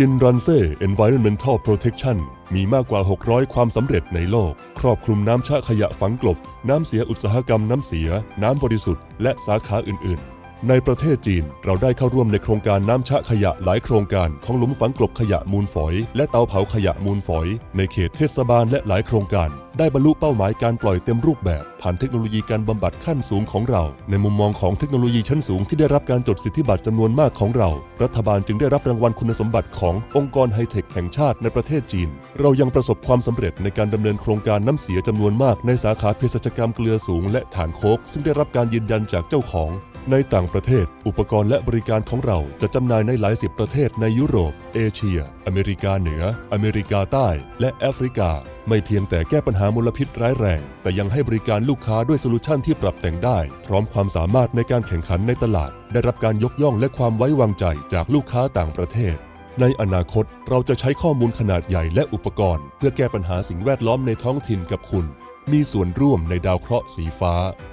จินรันเซ่ Environmental Protection มีมากกว่า 600 ความสำเร็จในโลก ครอบคลุมน้ำชะขยะฝังกลบ น้ำเสียอุตสาหกรรมน้ำเสีย น้ำบริสุทธิ์ และสาขาอื่นๆ ในประเทศจีนเราได้เข้าร่วมในโครงการน้ำชะขยะหลายโครงการของหลุมฝังกลบขยะมูลฝอย และเตาเผาขยะมูลฝอย ในเขตเทศบาลและหลายโครงการ ได้บรรลุเป้าหมายการปล่อยเต็มรูปแบบ ผ่านเทคโนโลยีการบำบัดขั้นสูงของเรา ในมุมมองของเทคโนโลยีชั้นสูงที่ได้รับการจดสิทธิบัตรจำนวนมากของเรา รัฐบาลจึงได้รับรางวัลคุณสมบัติขององค์กรไฮเทคแห่งชาติในประเทศจีน เรายังประสบความสำเร็จในการดำเนินโครงการน้ำเสียจำนวนมาก ในสาขาเภสัชกรรมเกลือสูง และฐานโคกซึ่งได้รับการยืนยันจากเจ้าของ ในต่างประเทศ อุปกรณ์และบริการของเราจะจำหน่ายในหลายสิบประเทศในยุโรป เอเชีย อเมริกาเหนือ อเมริกาใต้ และแอฟริกา ไม่เพียงแต่แก้ปัญหามลพิษร้ายแรง แต่ยังให้บริการลูกค้าด้วยโซลูชันที่ปรับแต่งได้ พร้อมความสามารถในการแข่งขันในตลาด ได้รับการยกย่องและความไว้วางใจจากลูกค้าต่างประเทศในอนาคตเราจะใช้ข้อมูลขนาดใหญ่และอุปกรณ์ เพื่อแก้ปัญหาสิ่งแวดล้อมในท้องถิ่นกับคุณ มีส่วนร่วมในดาวเคราะห์สีฟ้า